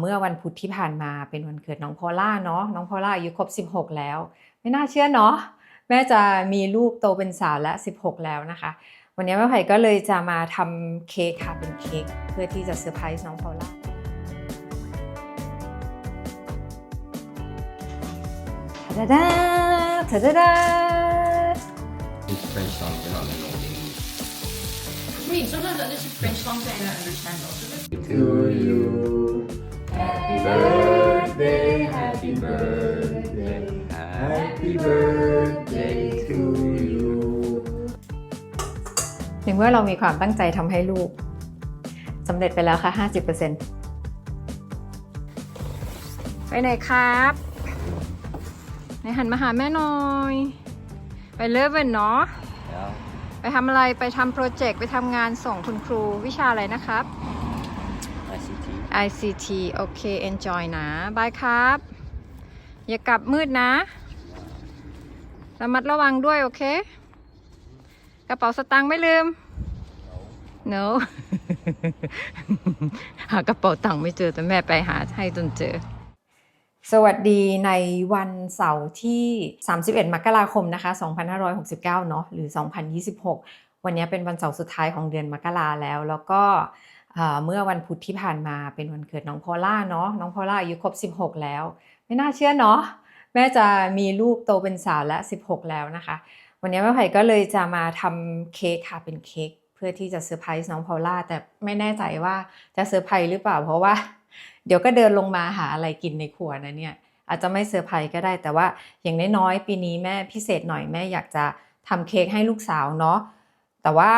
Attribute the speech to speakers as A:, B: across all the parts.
A: เมื่อวันพุธที่ผ่านมาเป็นวันเกิดน้องพอลล่าเนาะน้องพอลล่าอายุครบ 16 แล้ว ไม่น่าเชื่อเนาะแม่จะมีลูกโตเป็นสาวและ 16 แล้วนะคะ วันนี้แม่ไผ่ก็เลยจะมาทำเค้กค่ะเป็นเค้กเพื่อที่จะเซอร์ไพรส์น้องพอลล่าทาดาทาดาดา
B: This French songs are not melody.
C: Wait, sometimes I listen to French songs that I don't understand most of it.
B: To you, happy birthday, happy birthday, happy birthday to you.
A: ในเมื่อเรามีความตั้งใจทำให้ลูกสำเร็จไปแล้วค่ะ 50%ไปไหนครับไหนหันมาหาแม่หน่อย ไปเลิฟเวนเนาะ
B: Yeah.
A: ไปทำอะไรไปทำโปรเจกต์ ไปทำงานส่งคุณครูวิชาอะไรนะครับ
B: ICT.
A: โอเค enjoy นะบายครับ อย่ากลับมืดนะ ระมัดระวังด้วยโอเค กระเป๋าสตางค์ไม่ลืม no หากระเป๋าตังค์ไม่เจอแต่แม่ไปหาให้จนเจอ สวัสดีในวันเสาร์ที่ 31 มกราคมนะคะ 2569 เนาะหรือ 2026 วันนี้เป็นวันเสาร์สุดท้ายของเดือนมกราแล้ว แล้วก็ เมื่อวันพุธที่ผ่านมาเป็นวันเกิดน้องพอล่าเนาะน้องพอล่าอายุครบ 16 แล้ว ไม่น่าเชื่อเนาะแม่จะมีลูกโตเป็นสาวและ 16 แล้วนะคะ วันนี้แม่ไผ่ก็เลยจะมาทำเค้กค่ะเป็นเค้กเพื่อที่จะเซอร์ไพรส์น้องพอลล่าแต่ไม่แน่ใจว่าจะเซอร์ไพรส์หรือเปล่า เพราะว่า เดี๋ยวก็เดินลงมาหาอะไรกินในครัวนะเนี่ยอาจจะไม่เซอร์ไพรส์ก็ได้แต่ว่าอย่างน้อยๆปีนี้แม่พิเศษหน่อยแม่อยากจะทำเค้กให้ลูกสาวเนาะ แต่ว่า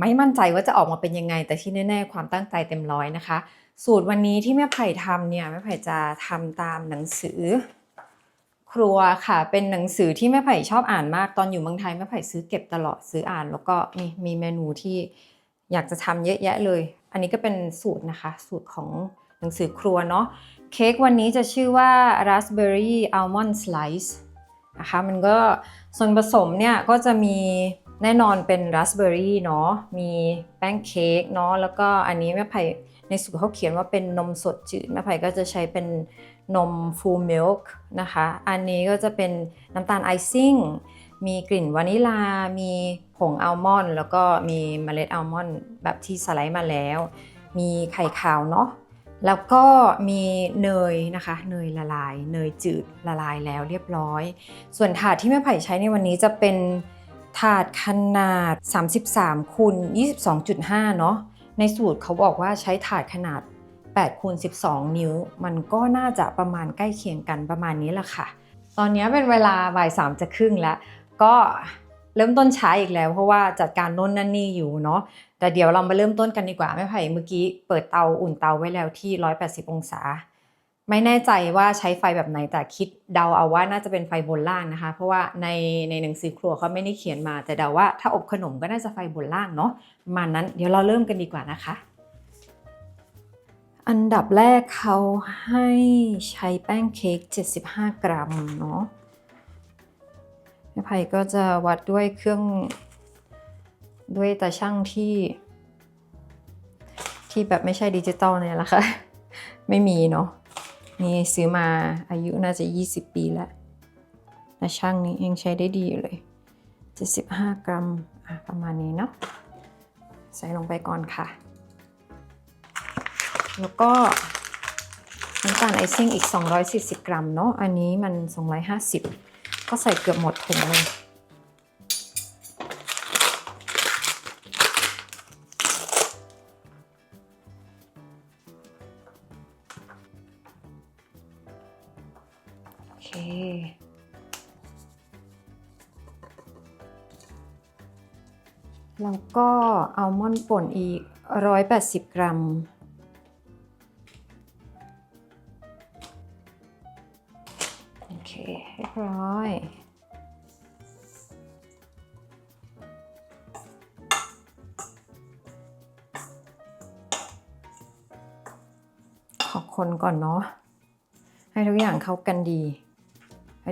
A: ไม่มั่นใจว่าจะออกมาเป็นยังไง แต่ที่แน่ๆความตั้งใจเต็มร้อยนะคะ สูตรวันนี้ที่แม่ไผ่ทำเนี่ยแม่ไผ่จะทำตามหนังสือ ครัวค่ะ เป็นหนังสือที่แม่ไผ่ชอบอ่านมากตอนอยู่เมืองไทยแม่ไผ่ซื้อเก็บตลอดซื้ออ่าน แล้วก็นี่มีเมนูที่อยากจะทำเยอะแยะเลย อันนี้ก็เป็นสูตรนะคะ สูตรของหนังสือครัวเนาะเค้กวันนี้จะชื่อว่า raspberry almond slice นะคะมันก็ส่วนผสมเนี่ยก็จะมี แน่นอนเป็นราสเบอร์รี่เนาะมีแป้งเค้กเนาะแล้วก็อันนี้แม่ไผ่ในสูตรเขาเขียนว่าเป็นนมสดจืดแม่ไผ่ก็จะใช้เป็นนม full milk นะคะ อันนี้ก็จะเป็นน้ำตาลไอซิ่ง มีกลิ่นวานิลา มีผงอัลมอนด์แล้วก็มีเมล็ดอัลมอนด์แบบที่สไลด์มาแล้ว มีไข่ขาวเนาะแล้วก็มีเนยนะคะ เนยละลาย เนยจืดละลายแล้วเรียบร้อย ส่วนถาดที่แม่ไผ่ใช้ในวันนี้จะเป็น ถาดขนาด 33คูณ22.5 เนาะ ในสูตรเขาบอกว่าใช้ถาดขนาด8คูณ12 นิ้ว มันก็น่าจะประมาณใกล้เคียงกันประมาณนี้แหละค่ะ ตอนนี้เป็นเวลาบ่ายสามจะครึ่งแล้ว ก็เริ่มต้นช้าอีกแล้วเพราะว่าจัดการโน่นนั่นนี่อยู่เนาะ แต่เดี๋ยวเรามาเริ่มต้นกันดีกว่าแม่ไผ่เมื่อกี้เปิดเตาอุ่นเตาไว้แล้วที่ 180 องศา ไม่แน่ใจว่าใช้ไฟแบบไหนแต่คิดเดาเอาว่าน่าจะเป็นไฟบนล่างนะคะ เพราะว่าในในหนังสือครัวเขาไม่ได้เขียนมา แต่เดาว่าถ้าอบขนมก็น่าจะไฟบนล่างเนาะมานั้นเดี๋ยวเราเริ่มกันดีกว่านะคะ อันดับแรกเขาให้ใช้แป้งเค้ก75 กรัมเนาะแม่ไผ่ก็จะวัดด้วยเครื่องด้วยตาช่างที่ ที่แบบไม่ใช่ดิจิตอลเนี่ยแหละค่ะไม่มีเนาะ นี่ซื้อมาอายุน่าจะ 20 ปีแล้วตาช่างนี้ยังใช้ได้ดีอยู่เลย 75 กรัมประมาณนี้เนาะใส่ลงไปก่อนค่ะ แล้วก็น้ำตาลไอซิ่งอีก 240 กรัมเนาะอันนี้มัน 250 ก็ใส่เกือบหมดถุงเลย แล้วก็อัลมอนด์ป่นอีก 180 กรัม โอเคเรียบร้อย ขอคนก่อนเนาะ ให้ทุกอย่างเข้ากันดี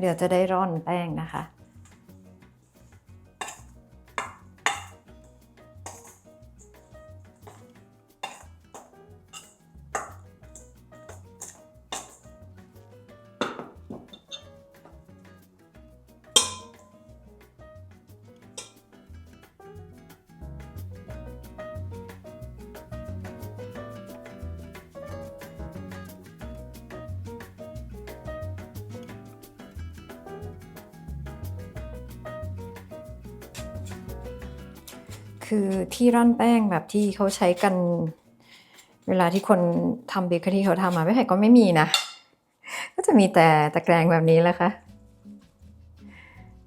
A: เดี๋ยวจะได้ร่อนแป้งนะคะ คือที่ร่อนแป้งแบบที่เขาใช้กัน เวลาที่คนทำเบเกอรี่เขาทำมาไม่ไผ่ก็ไม่มีนะ ก็จะมีแต่ตะแกรงแบบนี้แหละค่ะ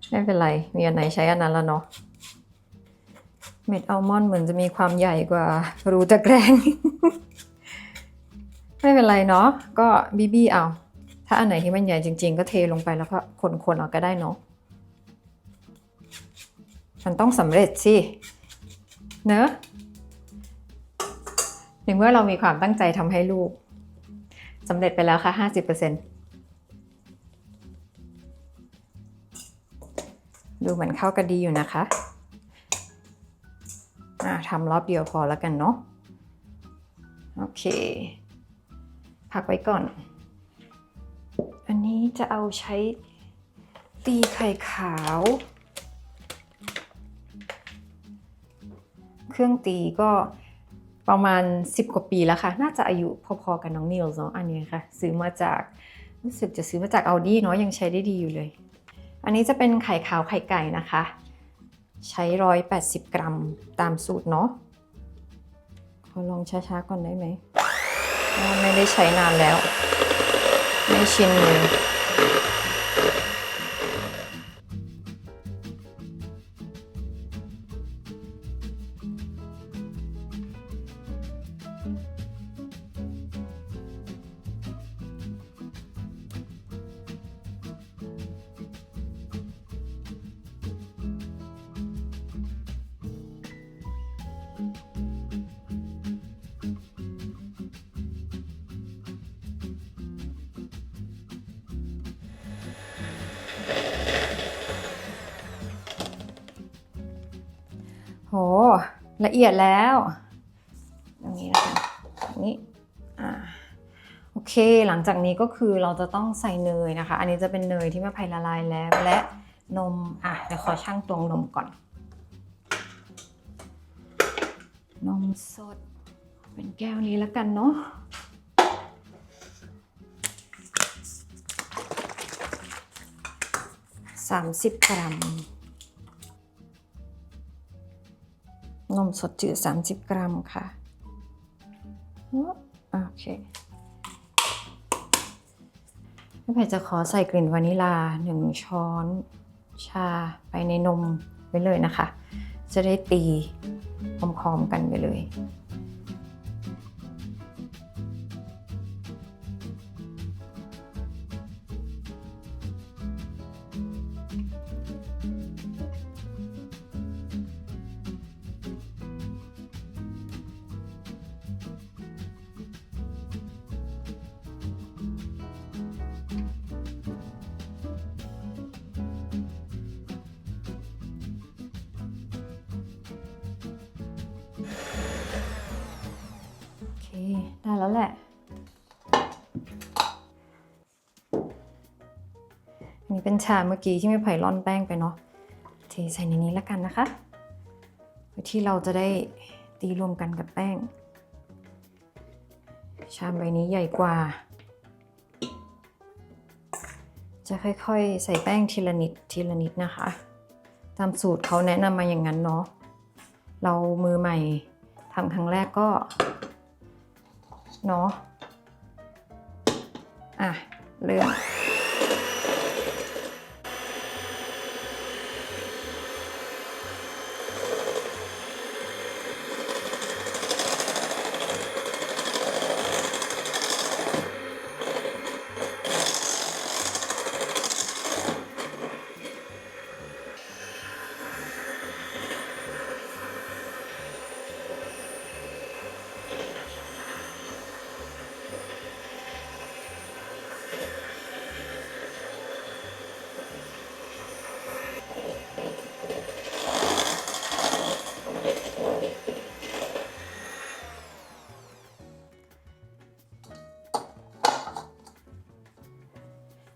A: ไม่เป็นไร มีอันไหนใช้อันนั้นแล้วเนาะ เม็ดอัลมอนด์เหมือนจะมีความใหญ่กว่ารูตะแกรง ไม่เป็นไรเนาะ ก็บีบีเอา ถ้าอันไหนที่มันใหญ่จริง ๆ ก็เทลงไปแล้วก็คนๆเอาก็ได้เนาะ มันต้องสำเร็จสิ เนอะในเมื่อเรามีความตั้งใจทำให้ลูกสำเร็จไปแล้วค่ะ 50%ดูเหมือนเข้ากันดีอยู่นะคะทำรอบเดียวพอแล้วกันเนาะ โอเค พักไว้ก่อน อันนี้จะเอาใช้ตีไข่ขาว เครื่องตีก็ประมาณ 10 กว่าปีแล้วค่ะ น่าจะอายุพอๆกับน้องนิวส์เนาะอันนี้ค่ะ ซื้อมาจากรู้สึกจะซื้อมาจาก Audi เนาะยังใช้ได้ดีอยู่เลย อันนี้จะเป็นไข่ขาวไข่ไก่นะคะ ใช้ 180 กรัมตามสูตรเนาะขอลองช้าๆก่อนได้ไหม ไม่ได้ใช้นานแล้ว ไม่ชินเลย เอียดแล้วอย่างนี้นะคะนี้อ่าโอเค หลังจากนี้ก็คือเราจะต้องใส่เนยนะคะ อันนี้จะเป็นเนยที่มะพร้าวละลายแล้วและนมอะเดี๋ยวขอชั่งตวงนมก่อน นมสด เป็นแก้วนี้แล้วกันเนาะสามสิบกรัม นมสดจืด 30 กรัมค่ะ โอเคพี่ไผ่จะขอใส่กลิ่นวานิลา 1 ช้อนชาไปในนมไปเลยนะคะ จะได้ตีหอมๆกันไปเลย แล้วแหละ อันนี้เป็นชาเมื่อกี้ที่ไม่ไผ่ร่อนแป้งไปเนาะเทใส่ในนี้แล้วกันนะคะ ที่เราจะได้ตีรวมกันกับแป้ง ชามใบนี้ใหญ่กว่า จะค่อยๆ ใส่แป้งทีละนิดทีละนิดนะคะ ตามสูตรเขาแนะนำมาอย่างนั้นเนาะ เรามือใหม่ทำครั้งแรกก็ เนาะอะเลื่อก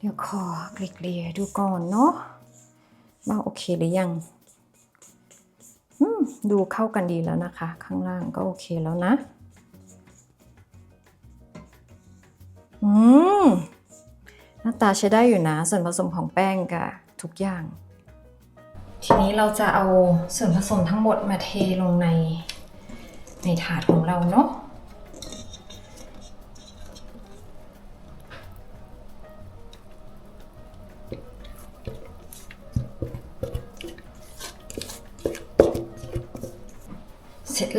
A: เดี๋ยวขอเกลี่ยดูก่อนเนาะว่าโอเคหรือยังอืมดูเข้ากันดีแล้วนะคะ ข้างล่างก็โอเคแล้วนะ อืมหน้าตาใช้ได้อยู่นะ ส่วนผสมของแป้งกับทุกอย่าง ทีนี้เราจะเอาส่วนผสมทั้งหมดมาเทลงในในถาดของเราเนาะ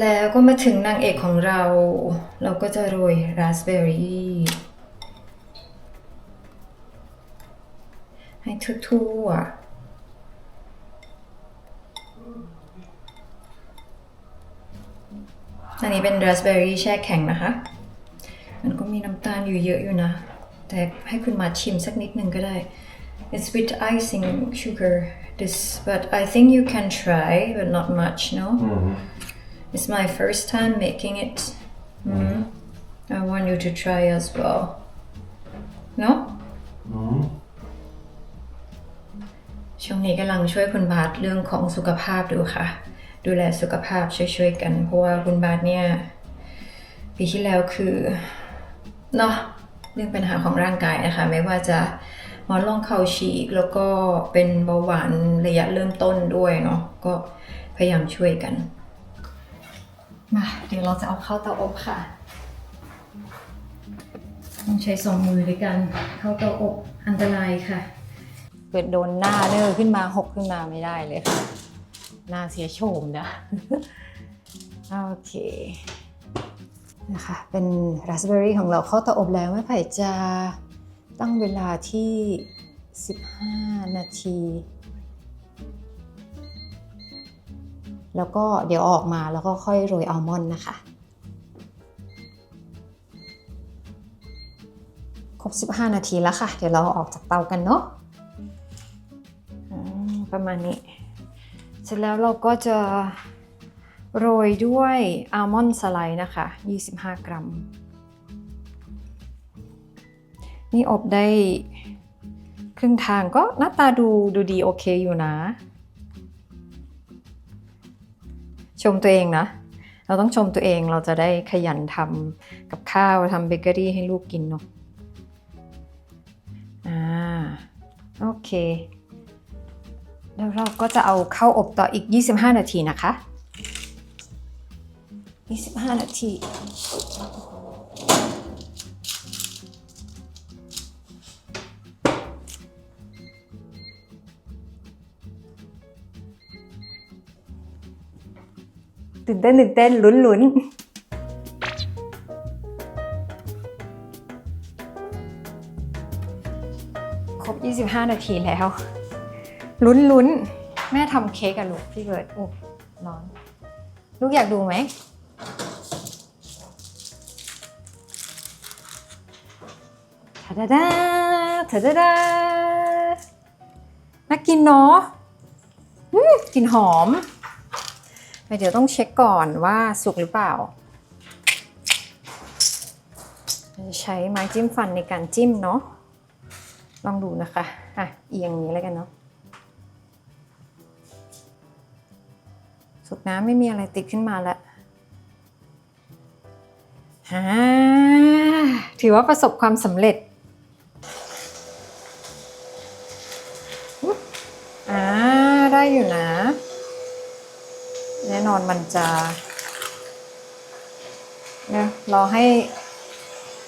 A: แล้วก็มาถึงนางเอกของเรา เราก็จะโรยราสเบอร์รี่ให้ทั่วๆอันนี้เป็นราสเบอร์รี่แช่แข็งนะคะ มันก็มีน้ำตาลอยู่เยอะอยู่นะ แต่ให้คุณมาชิมสักนิดหนึ่งก็ได้ It's with icing sugar this but I think you can try but not much no It's my first time making it mm. I want you to try as well no ช่วงนี้กำลังช่วยคุณบาทเรื่องของสุขภาพดูค่ะ ดูแลสุขภาพช่วยๆกัน เพราะว่าคุณบาทเนี่ย ปีที่แล้วคือเนาะเรื่องปัญหาของร่างกายนะคะ ไม่ว่าจะหมอนรองเข่าฉีกแล้วก็เป็นเบาหวานระยะเริ่มต้นด้วยเนาะก็พยายามช่วยกัน มาเดี๋ยวเราจะเอาเข้าเตาอบค่ะ ต้องใช้สองมือด้วยกัน เข้าเตาอบอันตรายค่ะ เกิดโดนหน้าเนอขึ้นมาหกขึ้นมาไม่ได้เลยค่ะ หน้าเสียโฉมนะ โอเคนะคะเป็นราสเบอร์รี่ของเราเข้าเตาอบแล้วแม่ไผ่จะตั้งเวลาที่ 15 นาที แล้วก็เดี๋ยวออกมาแล้วก็ค่อยโรยอัลมอนด์นะคะ ครบ 15 นาทีแล้วค่ะ เดี๋ยวเราออกจากเตากันเนาะประมาณนี้ เสร็จแล้วเราก็จะโรยด้วยอัลมอนด์สไลด์นะคะ 25 กรัม นี่อบได้ครึ่งทางก็หน้าตาดูดูดีโอเคอยู่นะ ชมตัวเองนะ เราต้องชมตัวเองเราจะได้ขยันทำกับข้าวทำเบเกอรี่ให้ลูกกินเนาะอ่าโอเค แล้วเราก็จะเอาเข้าอบต่ออีก 25 นาทีนะคะ 25 นาที ตื่นเต้นตื่นเต้นลุ้นลุ้นครบ 25 นาทีแล้ว ลุ้นลุ้นแม่ทำเค้กอะลูกพี่เบิร์ดโอ้ร้อน ลูกอยากดูไหมทาดาดาทาดาดาน่ากินเนาะอืมกลิ่นหอม เดี๋ยวต้องเช็คก่อนว่าสุกหรือเปล่า ใช้ไม้จิ้มฟันในการจิ้มเนาะ ลองดูนะคะ อะ เอียงนี้แล้วกันเนาะ สุกน้ำไม่มีอะไรติดขึ้นมาแล้วฮ่าถือว่าประสบความสำเร็จอ่าได้อยู่นะ น่นอนมันจะเนี่ยรอให้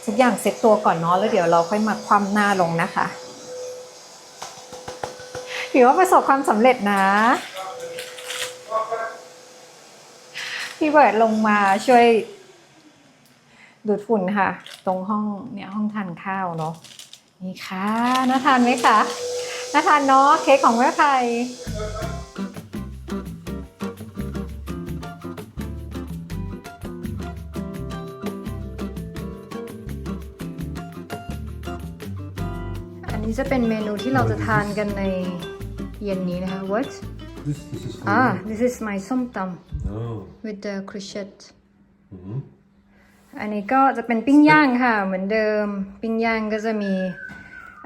A: ทุกอย่างเซ็ตตัวก่อนเนาะแล้วเดี๋ยวเราค่อยมาคว่ำหน้าลงนะคะถือว่าประสบความสำเร็จนะ พี่เบิร์ดลงมาช่วย ดูดฝุ่นค่ะ ตรงห้องเนี่ยห้องทานข้าวเนาะนี่ค่ะน่าทานไหมคะน่าทานเนาะเค้กของแม่ไพอั นี้จะเป็นเมนูที่เราจะทานกันในเย็นนี้นะคะ what
B: This, this is for
A: ah
B: you.
A: this is my ส้มต
B: Oh. ำ
A: with the crochet
B: Mhm.
A: อันนี้ก็จะเป็นปิ้งย่างค่ะ เหมือนเดิมปิ้งย่างก็จะมี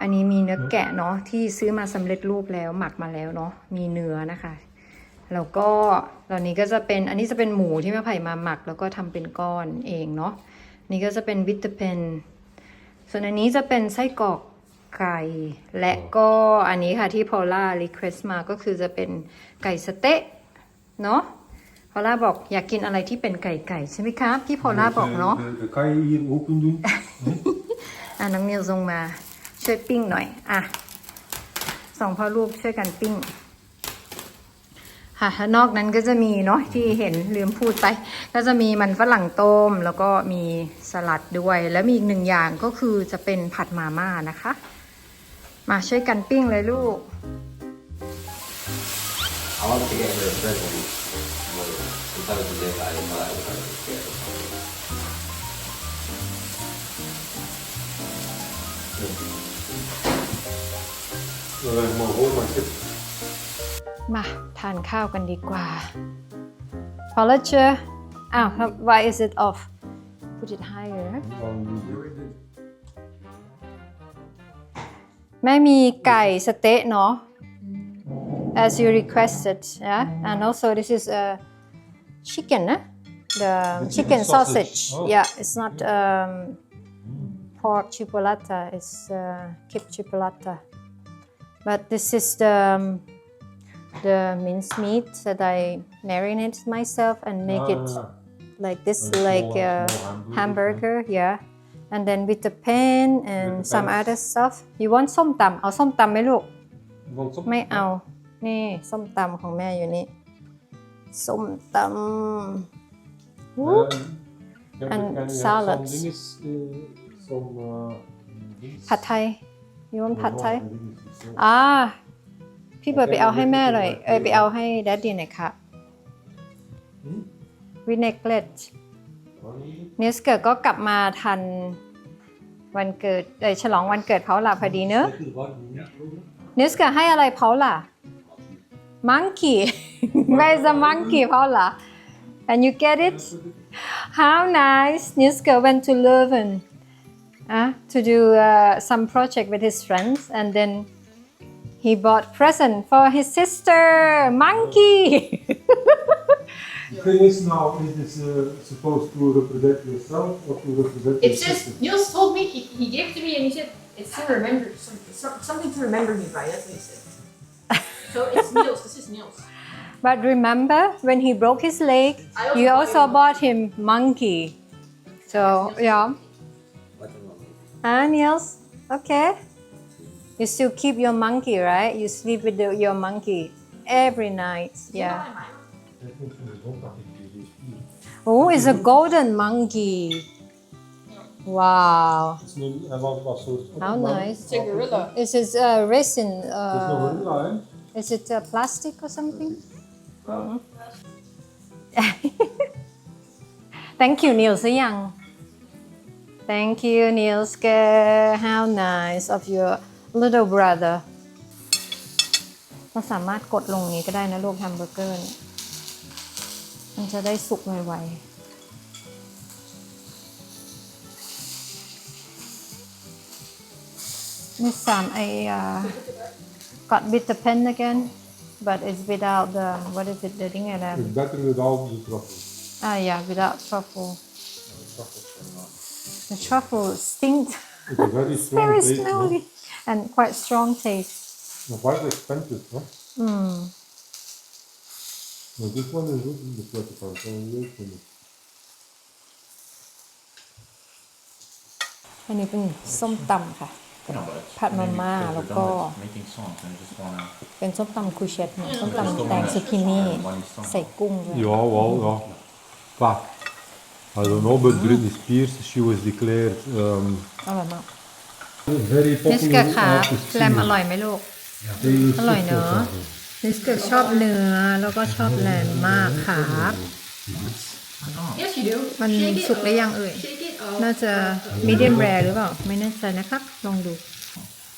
A: อันนี้มีเนื้อแกะเนาะที่ซื้อมาสำเร็จรูปแล้วหมักมาแล้วเนาะมีเนื้อนะคะ แล้วก็ตอนนี้ก็จะเป็นอันนี้จะเป็นหมูที่แม่ไผ่มาหมัก แล้วก็ทำเป็นก้อนเองเนาะนี่ก็จะเป็นวิตาเพนส่วนอันนี้จะเป็นไส้กรอก ไก่และก็อันนี้ค่ะที่พอล่ารีเควสมาก็คือจะเป็นไก่สะเต๊ะเนาะพอล่าบอกอยากกินอะไรที่เป็นไก่ไก่ใช่ไหมครับที่พอล่าบอกเนาะ
B: Dat kan je hier open doen.
A: อะน้องนิวลงมาช่วยปิ้งหน่อยอะสองพ่อลูกช่วยกันปิ้งค่ะนอกนั้นก็จะมีเนาะที่เห็นลืมพูดไป ก็จะมีมันฝรั่งต้ม แล้วก็มีสลัดด้วย แล้วมีอีกหนึ่งอย่างก็คือจะเป็นผัดมาม่านะคะ มาช่วยกันปิ้งเลยลูก
B: I want to get rid of bread one. Sometimes you live out of my life.
D: Maar gewoon maar zitten.
A: มาทานข้าวกันดีกว่า พอแล้วเชออ้าว why is it off put it higher แม่มีไก่สเต๊ะเนาะ as you requested yeah and also this is a chicken นะ the chicken
D: chicken
A: sausage
D: sausage. Oh.
A: yeah it's not um, pork chipolata it's uh, kip chipolata but this is the um, the minced meat that I marinate myself and make it
D: Ah,
A: like this
D: a
A: like
D: small-
A: uh,
D: small
A: hamburger
D: hamburger,
A: yeah And then with the pan and
D: With the
A: some
D: pan.
A: other stuff you want ส้มตำเอาส้มตำไหมลูก
D: Want some?
A: ไม่เอา นี่ส้มตำของแม่อยู่นี่ ส้มตำวู้
D: Um, can,
A: And
D: we- can we have
A: salads.
D: Some dinges, uh, some, uh, dinges?
A: ผัดไทย you want ผัดไทย
D: No, dinges, so-
A: อ่า พี่เบิร์ดไปเอาให้แม่หน่อย เอ้ยไปเอาให้แดดดี้หน่อยค่ะ
D: Hmm?
A: วินเนกเลต
D: Honey?
A: เนสเกิดก็กลับมาทัน วันเกิดเอ้ยฉลองวันเกิดเขาล่ะพอดีเนอะเนสเกิดให้อะไรเขาล่ะ monkey where's the monkey เขาล่ะ and you get it how nice Niska went to Leuven uh, to do uh, some project with his friends and then he bought present for his sister monkey
D: The thing is now, is this uh, supposed to represent yourself or to represent
C: It
D: your
C: says
D: sister?
C: Niels told me he, he gave it to me and he said it's to remember some, some, something to remember me by. That's what he said. so it's Niels. This is Niels.
A: but remember when he broke his leg
C: I also
A: you
C: bought
A: also
C: him a
A: bought him monkey so yeah
B: What do you?
A: Ah, Niels. Okay. You still keep your monkey, right? You sleep with the, your monkey every night. Yeah. Oh, it's a golden monkey. Wow.
D: Het is nu- hij was, was zo.
A: How nice.
C: It's a gorilla.
A: Is it uh, resin?
D: Het is nog
A: Uh,
D: een gorilla, hè?
A: is it uh, plastic or something? Mhm. Thank you, Niels. หรือยัง Thank you, Niels. How nice of your little brother. เราสามารถกดลงนี้ก็ได้นะลูกแฮมเบอร์เกอร์เนี่ย มันจะได้สุกไวๆ This time I uh, got with the pen again, but it's without the what is it? The thing that
D: It's better without the truffle.
A: ah yeah, without truffle. The truffle stinks.
D: It's a very strong
A: Very
D: taste, no?
A: smelly and quite strong taste.
D: No, quite expensive, no?
A: Mm.
D: No, this one is good, the twenty pounds. So wait for it.
A: อันนี้เป็นส้มตำค่ะ
E: No, but it's
A: Pat
E: maybe
A: Mama,
E: because we're
A: แล้ว
E: done
A: ก็
E: with making songs and just wanna
A: เป็นส้มตำคูเชตเนี่ยส้ม
E: Just
A: ตำ
E: don't
A: แตง
E: wanna
A: ซูกินี่
E: spend money song.
A: ใส่กุ้งด้วย
D: Ja, wel, ja. But I don't know, but Britney Spears, she was declared um,
A: อร่อยมาก
D: very
A: นิสเกิร์
D: popular
A: ค่ะ
D: artist.
A: แกลมอร่อยไหมลูก อร่อยเนอะ นิสเกิร์ชอบเนื้อแล้วก็ชอบแลมมากครับ
C: Yes, you do.
A: มัน
C: Shake it
A: สุกหรือ
C: up.
A: ยังเอ่ย
C: Shake it up.
A: น่าจะ medium rare หรือเปล่า ไม่แน่ใจนะครับ ลองดู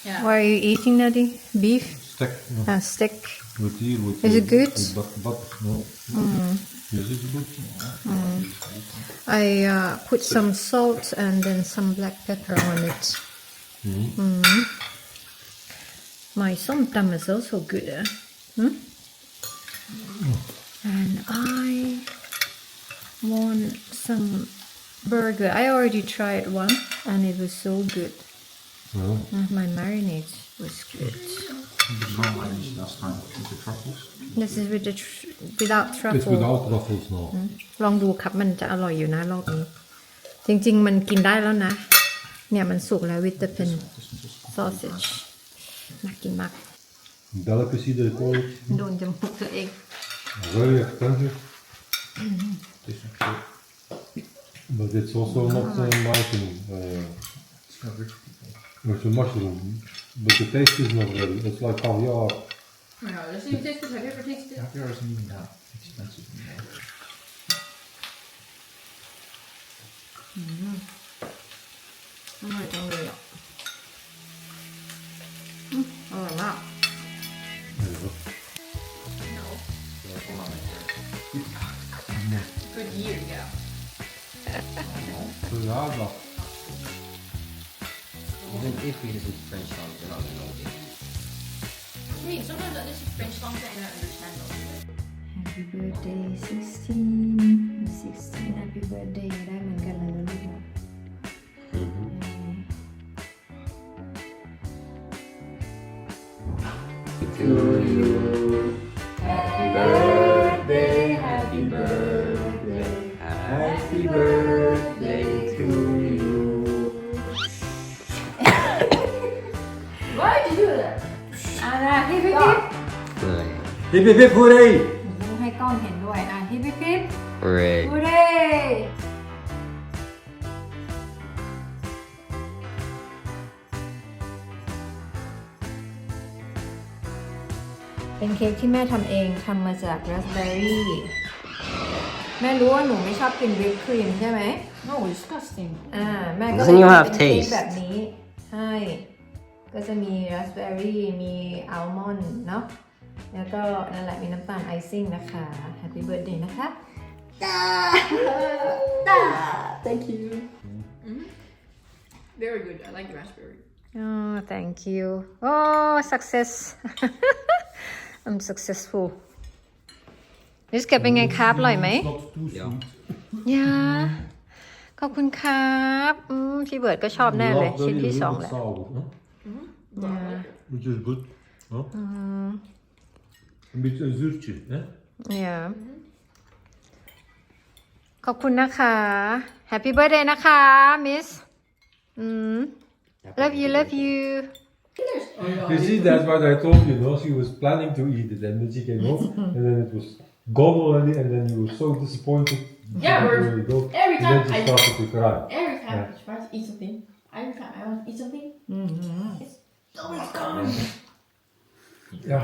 C: Yeah.
A: What are you eating Daddy beef
D: Steak, no.
A: uh, steak
D: With here, with
A: Is it
D: uh,
A: good?
D: with But, but, no. Yes, it's good.
A: I uh, put some salt and then some black pepper on it Mm. My somtam is also good eh? Hmm? and I want some burger I already tried one and it was so good
D: No.
A: Uh, my marinade was good
E: The brown I used last time with the truffles.
A: this is with the tr- without
D: It's
A: truffle
D: without truffles now.
A: ลองดูครับมันจะอร่อยอยู่นะรอบนี้ จริง ๆ มันกินได้แล้วนะ เนี่ยมันสุกแล้ววิตามิน sausage น่ากินมาก
D: Delicacy they call it.
A: โดนจมูกตัวเอง
D: Very expensive,
E: This one's good.
D: but it's also not uh, my thing. Uh,
E: It's got rich people.
D: it's a mushroom, but the taste is not really. It's like caviar.
C: No, does it taste good? Have you ever tasted it?
E: Caviar isn't even that expensive anymore.
A: อ Happy birthday
B: to you.
C: Why did you do that?
A: อะนะฮิปฮิปฮิป
B: Hip hip hip ำ
A: เองทำมาจากราสเบอร์รี่แม่รู้ว่าหนูไม่ชอบกินวิปครีมใช่ไหม
C: No, disgusting.
A: อ่า แม่ก็เลย
B: Doesn't even
A: ทำ
B: have
A: เป็นเค้ก
B: taste
A: แบบนี้ใช่ก็จะมีราสเบอร์รี่มีอัลมอนด์เนาะแล้วก็นั่นแหละมีน้ำตาลไอซิ่งนะคะ Happy Birthday นะคะ
C: Thank you. Very good. I like the raspberry.
A: Oh thank you Oh success I'm successful นิสเก็บเป็นไงครับอร่อยไหม
D: It's not too
B: Yeah.
D: sweet.
A: ยาขอบคุณครับอืมพี่เบิร์ดก็ชอบแน่เลย ชิ้น
D: Raspberry
A: ที่
D: is
A: ส
D: a
A: อง
D: little
A: แหละ
D: sour, huh?
A: Yeah.
D: Which is good. Huh? Een beetje een zuurtje, hè?
A: Yeah ขอบคุณนะคะ Happy Birthday นะคะ Miss อืม Love you love you
D: You see, that's what I told you, no? She was planning to eat it, and then she came home, and then it was gone already, and then you were so disappointed.
C: Yeah,
D: You
C: we're-
D: didn't really go.
C: every
D: And
C: time
D: then she
C: I-
D: started to cry.
C: Every time
D: Yeah.
C: I try to eat something, every time I want to eat something,
A: อืม
C: it's always gone.
D: Yeah.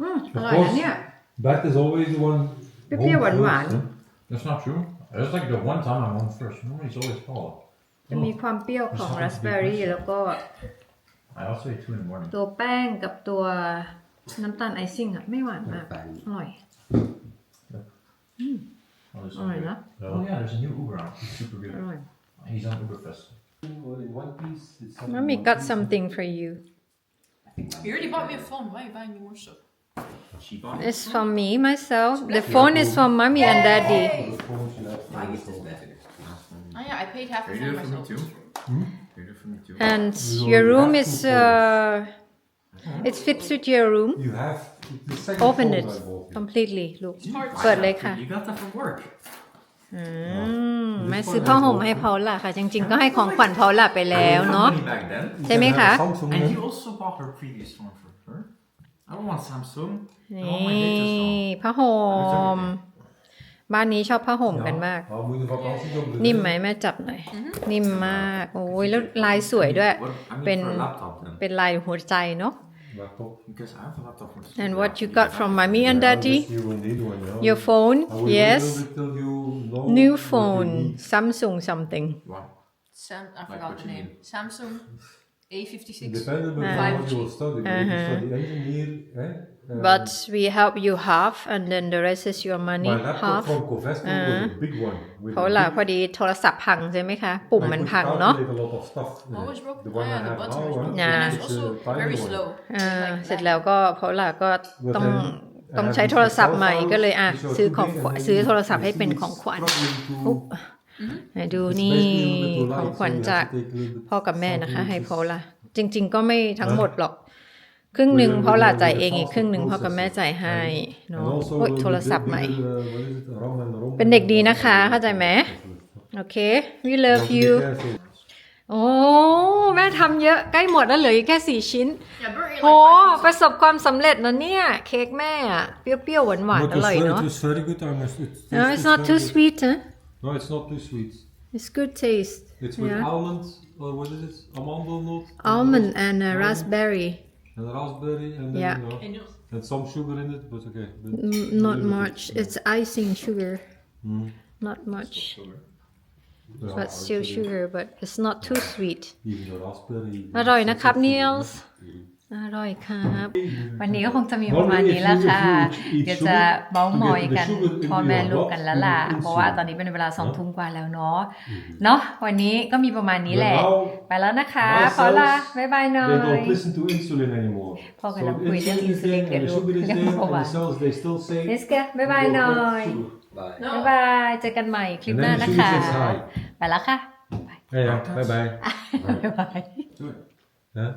A: อืมอร่อยนะเนี่ย
D: Bert is always the one.
A: Maybe
D: home
A: one
D: first,
A: man.
D: huh?
E: That's not true. It's like the one time I'm on first. Normally it's always Paula.
A: จะมีความเปรี้ยวของราสเบอร์รี่แล้วก็
E: I also ate two in the morning.
A: ตัวแป้งกับตัวน้ำตาลไอซิ่งอะไม่หวานมาก อร่อย
E: Hmm.
A: Oh, Alright.
E: Oh yeah, there's a new Uber out. He's super good. He's on Uber
A: Mommy got something for you.
C: You already bought me a phone. Why are you buying me more stuff?
E: She bought.
A: It's from me, myself. The phone is from Mommy and Daddy.
C: Oh yeah, I paid half the phone myself.
D: Hmm?
E: Are you for me too?
A: And your room is uh, it fits with your room.
D: You have
A: open
D: phone
A: it
D: I bought you.
A: completely ลูก
C: Hard
A: เปิดเลยค่ะ
E: You got that from work.
A: อืมแม่ซื้อผ้าห่มให้พอล่ะค่ะ จริง ๆ ก็ให้ของขวัญพอล่ะไปแล้ว
E: I didn't have
A: เนาะ
E: money back then.
A: ใช่ไหม
D: You can
A: คะ
D: have a Samsung,
E: And
D: huh?
E: you also bought her previous phone for her. I don't want Samsung. I
A: นี
E: want my latest ่ phone.
A: ผ้าห่มบ้านนี้ชอบผ้าห่มกันมาก
D: Ja, we moeten vakantie doen.
A: นิ่มไหมแม่จับหน่อย นิ่มมาก โอ้ยแล้วลายสวยด้วย
E: What, I mean
A: Pen-
E: for a laptop then.
A: เป็นลายหัวใจเนาะ
D: Maar toch.
E: Because I have a laptop for
A: and what you got from mommy and
D: Yeah,
A: daddy
D: I guess you will need one, yeah.
A: your phone
D: I will
A: yes
D: wait a little bit till you know
A: new
D: what you
A: phone
D: need.
A: Samsung something
E: Wow.
C: Sam, I
E: Like
C: forgot
E: what
C: the
E: you
C: name. Samsung A56.
D: It depends on
A: Uh,
D: what you will study. If you
A: Uh-huh.
D: study engineer, eh? Uh,
A: but we help you half and then the rest is your money
D: my laptop
A: half
D: from Covestro was
A: Uh-huh.
D: a big one. with
A: เพราะ
D: a
A: ล่ะ
D: big-
A: พอดีโทรศัพท์พังใช่ไหมคะ ปุ่ม
D: I
A: มัน
D: could
A: พังเนาะ
D: calculate a lot of stuff. in
C: What
D: it.
C: was broken?
D: The
C: Oh
D: one I
C: yeah, the
D: have
C: button
D: now,
C: was
D: eh,
C: broken.
A: Yeah.
C: And
D: it's
C: it's also
D: a tiny
C: very
D: one.
C: slow.
A: อ่า
C: Like
A: เสร็จ
C: that.
A: แล้วก็เพราะล่ะก็
D: But
A: ต้อง
D: then
A: ต้อง
D: I
A: ใช้
D: had
A: โทรศัพท์ใหม่
D: this
A: ก็เลยอะ
D: which was
A: ซื้อ
D: too
A: ของ
D: big
A: ขวัญ
D: and
A: ซื้อ
D: then
A: โทรศัพท์ให้เป็นของขวัญ
D: struggling to-
A: อุ๊บไหนดู
D: It's
A: นี่
D: basically a little bit too
A: ของ
D: light,
A: ขวัญ
D: so you
A: จาก
D: have to take a little bit
A: พ่อกับแม่นะคะ
D: something
A: ให้
D: which
A: พอ
D: is-
A: ละจริง ๆ ก็ไม่ทั้งหมดหรอก ครึ่งหนึ่งเพราะละจ่ายเองอีกครึ่งหนึ่งพ่อกับแม่จ่ายให้
D: And
A: เนาะ
D: also
A: โอ๊ย
D: the
A: โทรศัพท์
D: big-
A: ใหม่
D: bigger, uh, what is it, rum and rum
A: เป็นเด็กดีนะคะ เข้าใจไหมโอเค we love
D: Be
A: you
D: careful.
A: โอ้แม่ทำเยอะใกล้หมดแล้วเหลืออีกแค่สี่ชิ้น
C: Yeah, Bert ate
A: โอ้
C: like five
A: ประ
C: pieces.
A: สบความสำเร็จนะเนี่ย เค้กแม่อะเปรี้ยวๆหวานๆ
D: But
A: อ
D: it
A: ร่อย
D: was very-
A: เนาะ
D: It was very good, I must. It
A: no
D: tastes
A: it's not
D: very
A: too
D: good.
A: sweet huh
D: No, it's not too sweet.
A: it's good taste
D: It's with
A: Yeah.
D: almond, or what is it? Amandelnut?
A: almond and uh, raspberry
D: And raspberry, and then,
A: Yeah.
D: you know,
C: And yours.
D: and some sugar in it, but okay. But
A: Mm, not much it's icing sugar
D: Mm.
A: not much
D: Yeah,
A: but still
D: actually,
A: sugar but it's not too sweet
D: Even the raspberry.
A: อร่อยนะครับ
D: it's-
A: Niels อร่อยครับ วันนี้ก็คงจะมีประมาณนี้แล้วค่ะ เดี๋ยวจะเมาส์มอยกันพ่อแม่ลูกกันแล้วล่ะ เพราะว่าตอนนี้เป็นเวลาสองทุ่มกว่าแล้วเนาะ เนาะวันนี้ก็มีประมาณนี้แหละ ไปแล้วนะคะ
D: My
A: พอละ
D: cells,
A: บ๊ายบายหน่อ
D: They
A: ย
D: don't listen to insulin anymore.
A: พ่อกำ
D: So
A: ลังคุยเรื่อง
D: insulin is
A: insulin
D: there
A: กับ
D: and the
A: ลูก
D: sugar is
A: เรื่อง
D: there,
A: เบาห
D: and
A: วาน
D: the cells they still say.
A: เอสกบ๊ายบายหน่อย
B: Bye.
A: บ๊ายบายเจอกันใหม่คลิป
D: And
A: หน้า
D: then
A: นะ
D: sugar
A: คะ
D: says hi.
A: ไปแล้วค่ะ
D: Yeah, yeah. Bye bye.
A: บ๊ายบาย
E: Do it.
D: Huh?